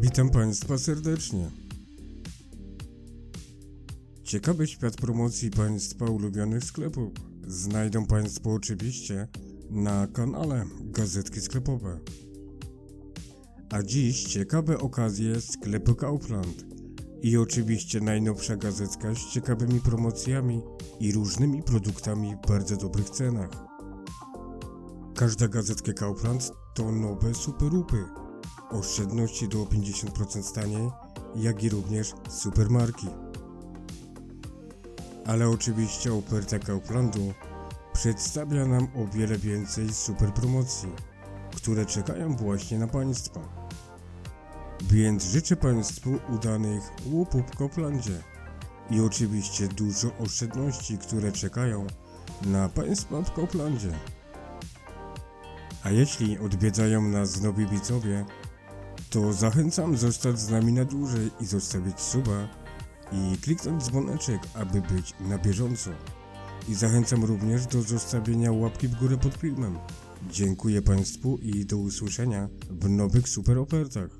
Witam Państwa serdecznie. Ciekawy świat promocji Państwa ulubionych sklepów znajdą Państwo oczywiście na kanale Gazetki Sklepowe. A dziś ciekawe okazje sklepu Kaufland i oczywiście najnowsza gazetka z ciekawymi promocjami i różnymi produktami w bardzo dobrych cenach. Każda gazetka Kaufland to nowe superupy oszczędności do 50% taniej, jak i również supermarki. Ale oczywiście oferta Kauflandu przedstawia nam o wiele więcej super promocji, które czekają właśnie na Państwa. Więc życzę Państwu udanych łupów w Kauflandzie i oczywiście dużo oszczędności, które czekają na Państwa w Kauflandzie. A jeśli odwiedzają nas nowi widzowie, to zachęcam zostać z nami na dłużej i zostawić suba i kliknąć dzwoneczek, aby być na bieżąco. I zachęcam również do zostawienia łapki w górę pod filmem. Dziękuję Państwu i do usłyszenia w nowych super ofertach.